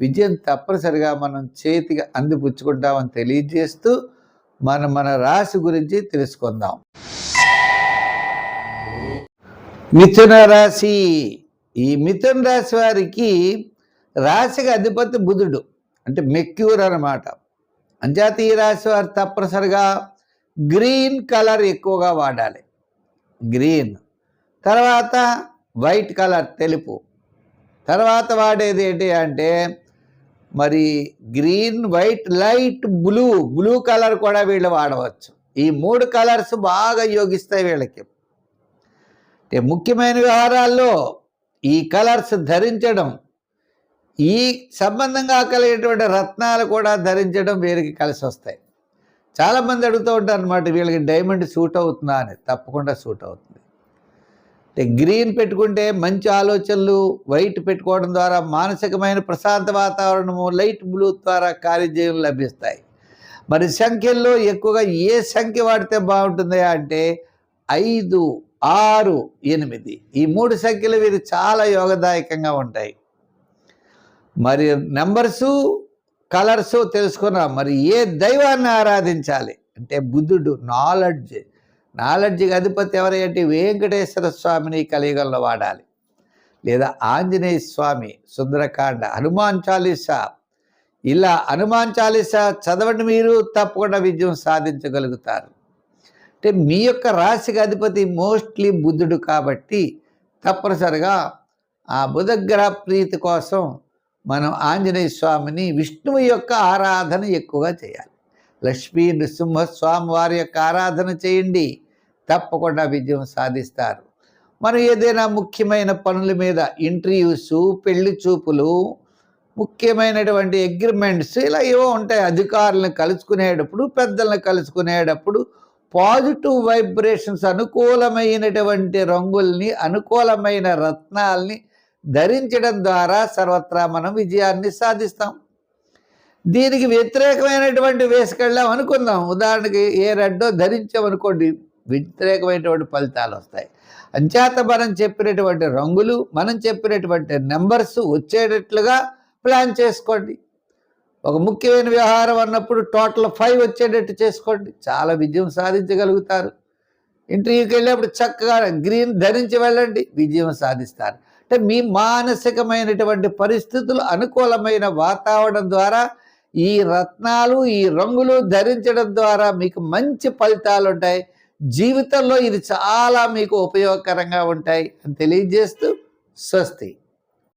విజయం తప్పనిసరిగా మనం చేతికి అందిపుచ్చుకుంటామని తెలియజేస్తూ మనం మన రాశి గురించి తెలుసుకుందాం. మిథున రాశి. ఈ మిథున రాశి వారికి రాశికి అధిపతి బుధుడు అంటే మెక్యూర్ అన్నమాట. అంచేత ఈ రాశి వారు తప్పనిసరిగా గ్రీన్ కలర్ ఎక్కువగా వాడాలి. గ్రీన్. తర్వాత వైట్ కలర్ తెలుపు. తర్వాత వాడేది ఏంటి అంటే మరి green white light blue blue colour కూడా వీళ్ళు వాడవచ్చు. ఈ మూడు కలర్స్ బాగా యోగిస్తాయి వీళ్ళకి. అంటే ముఖ్యమైన వ్యవహారాల్లో ఈ కలర్స్ ధరించడం ఈ సంబంధంగా కలిగేటువంటి రత్నాలు కూడా ధరించడం వీరికి కలిసి వస్తాయి. చాలామంది అడుగుతూ ఉంటారు అనమాట వీళ్ళకి డైమండ్ సూట్ అవుతుందా అని. తప్పకుండా సూట్ అవుతుంది. గ్రీన్ పెట్టుకుంటే మంచి ఆలోచనలు వైట్ పెట్టుకోవడం ద్వారా మానసికమైన ప్రశాంత వాతావరణము లైట్ బ్లూ ద్వారా కార్యజయం లభిస్తాయి. మరి సంఖ్యల్లో ఎక్కువగా ఏ సంఖ్య వాడితే బాగుంటుంది అంటే ఐదు ఆరు ఎనిమిది. ఈ మూడు సంఖ్యలు వీరు చాలా యోగదాయకంగా ఉంటాయి. మరి నెంబర్సు కలర్స్ తెలుసుకున్నాం. మరి ఏ దైవాన్ని ఆరాధించాలి? అంటే బుద్ధుడు నాలెడ్జ్. నాలెడ్జ్కి అధిపతి ఎవరంటే వెంకటేశ్వర స్వామిని కలియుగంలో వాడాలి. లేదా ఆంజనేయ స్వామి సుందరకాండ హనుమాన్ చాలీసా. ఇలా హనుమాన్ చాలీసా చదవండి మీరు తప్పకుండా విజయం సాధించగలుగుతారు. అంటే మీ యొక్క రాశికి అధిపతి మోస్ట్లీ బుద్ధుడు కాబట్టి తప్పనిసరిగా ఆ బుధగ్రహ ప్రీతి కోసం మనం ఆంజనేయ స్వామిని విష్ణువు యొక్క ఆరాధన ఎక్కువగా చేయాలి. లక్ష్మీ నృసింహస్వామి వారి యొక్క ఆరాధన చేయండి. తప్పకుండా విజయం సాధిస్తారు. మనం ఏదైనా ముఖ్యమైన పనుల మీద ఇంటర్వ్యూస్ పెళ్ళి చూపులు ముఖ్యమైనటువంటి అగ్రిమెంట్స్ ఇలా ఏవో ఉంటాయి. అధికారులను కలుసుకునేటప్పుడు పెద్దలను కలుసుకునేటప్పుడు పాజిటివ్ వైబ్రేషన్స్ అనుకూలమైనటువంటి రంగుల్ని అనుకూలమైన రత్నాల్ని ధరించడం ద్వారా సర్వత్రా మనం విజయాన్ని సాధిస్తాం. దీనికి వ్యతిరేకమైనటువంటి వేసుకెళ్ళాం అనుకుందాం. ఉదాహరణకి ఏ రెడ్డో ధరించామనుకోండి వ్యతిరేకమైనటువంటి ఫలితాలు వస్తాయి. అంచేత మనం చెప్పినటువంటి రంగులు మనం చెప్పినటువంటి నెంబర్స్ వచ్చేటట్లుగా ప్లాన్ చేసుకోండి. ఒక ముఖ్యమైన వ్యవహారం అన్నప్పుడు టోటల్ ఫైవ్ వచ్చేటట్టు చేసుకోండి. చాలా విజయం సాధించగలుగుతారు. ఇంటర్వ్యూకి వెళ్ళేప్పుడు చక్కగా గ్రీన్ ధరించి వెళ్ళండి విజయం సాధిస్తారు. అంటే మీ మానసికమైనటువంటి పరిస్థితులు అనుకూలమైన వాతావరణం ద్వారా ఈ రత్నాలు ఈ రంగులు ధరించడం ద్వారా మీకు మంచి ఫలితాలు ఉంటాయి జీవితంలో ఇది చాలా మీకు ఉపయోగకరంగా ఉంటాయి అని తెలియజేస్తూ స్వస్తి.